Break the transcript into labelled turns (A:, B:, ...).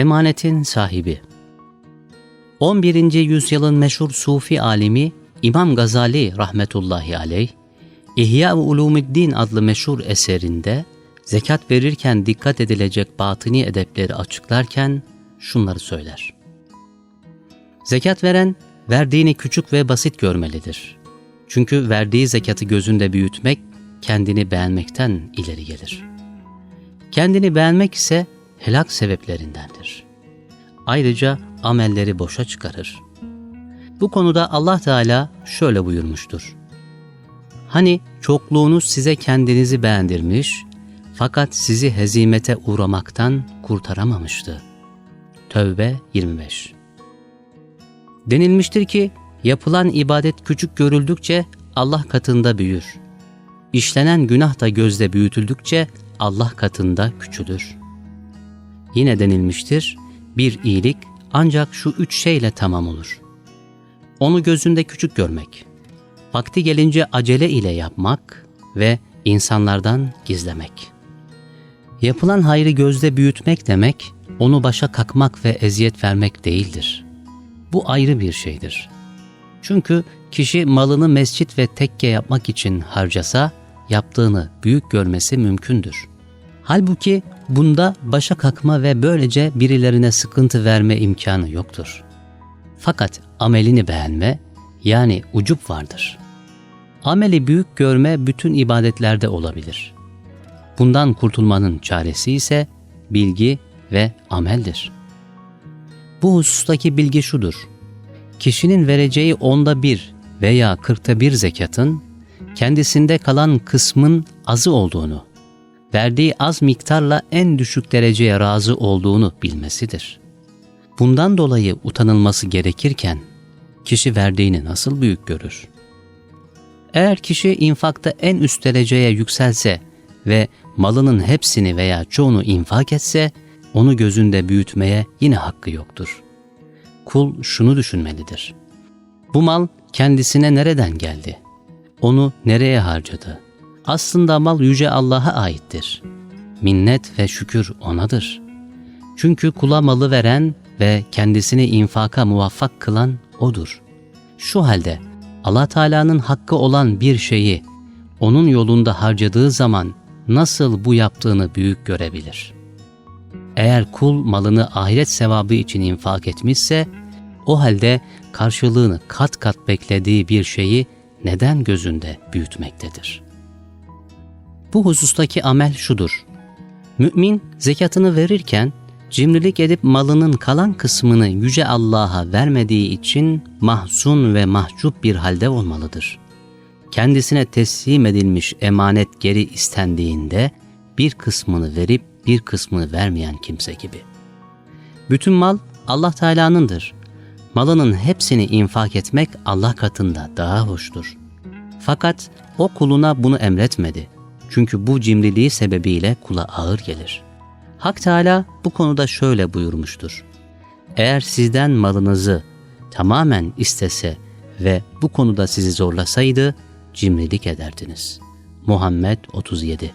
A: Emanetin sahibi 11. yüzyılın meşhur Sufi alimi İmam Gazali rahmetullahi aleyh, İhya-ı Ulumuddin adlı meşhur eserinde zekat verirken dikkat edilecek batini edepleri açıklarken şunları söyler. Zekat veren, verdiğini küçük ve basit görmelidir. Çünkü verdiği zekatı gözünde büyütmek, kendini beğenmekten ileri gelir. Kendini beğenmek ise helak sebeplerindendir. Ayrıca amelleri boşa çıkarır. Bu konuda Allah Teala şöyle buyurmuştur. Hani çokluğunuz size kendinizi beğendirmiş, fakat sizi hezimete uğramaktan kurtaramamıştı. Tövbe 25 Denilmiştir ki, yapılan ibadet küçük görüldükçe Allah katında büyür. İşlenen günah da gözde büyütüldükçe Allah katında küçülür. Yine denilmiştir, bir iyilik ancak şu üç şeyle tamam olur. Onu gözünde küçük görmek, vakti gelince acele ile yapmak ve insanlardan gizlemek. Yapılan hayrı gözde büyütmek demek, onu başa kakmak ve eziyet vermek değildir. Bu ayrı bir şeydir. Çünkü kişi malını mescit ve tekke yapmak için harcasa, yaptığını büyük görmesi mümkündür. Halbuki bunda başa kakma ve böylece birilerine sıkıntı verme imkanı yoktur. Fakat amelini beğenme, yani ucup vardır. Ameli büyük görme bütün ibadetlerde olabilir. Bundan kurtulmanın çaresi ise bilgi ve ameldir. Bu husustaki bilgi şudur. Kişinin vereceği onda bir veya kırkta bir zekatın, kendisinde kalan kısmın azı olduğunu, verdiği az miktarla en düşük dereceye razı olduğunu bilmesidir. Bundan dolayı utanılması gerekirken, kişi verdiğini nasıl büyük görür? Eğer kişi infakta en üst dereceye yükselse ve malının hepsini veya çoğunu infak etse, onu gözünde büyütmeye yine hakkı yoktur. Kul şunu düşünmelidir. Bu mal kendisine nereden geldi? Onu nereye harcadı? Aslında mal yüce Allah'a aittir. Minnet ve şükür O'nadır. Çünkü kula malı veren ve kendisini infaka muvaffak kılan O'dur. Şu halde Allah Teala'nın hakkı olan bir şeyi onun yolunda harcadığı zaman nasıl bu yaptığını büyük görebilir. Eğer kul malını ahiret sevabı için infak etmişse, o halde karşılığını kat kat beklediği bir şeyi neden gözünde büyütmektedir? Bu husustaki amel şudur. Mümin zekatını verirken cimrilik edip malının kalan kısmını yüce Allah'a vermediği için mahzun ve mahcup bir halde olmalıdır. Kendisine teslim edilmiş emanet geri istendiğinde bir kısmını verip bir kısmını vermeyen kimse gibi. Bütün mal Allah Teala'nındır. Malının hepsini infak etmek Allah katında daha hoştur. Fakat o kuluna bunu emretmedi. Çünkü bu cimriliği sebebiyle kula ağır gelir. Hak Teala bu konuda şöyle buyurmuştur. Eğer sizden malınızı tamamen istese ve bu konuda sizi zorlasaydı cimrilik ederdiniz. Muhammed 37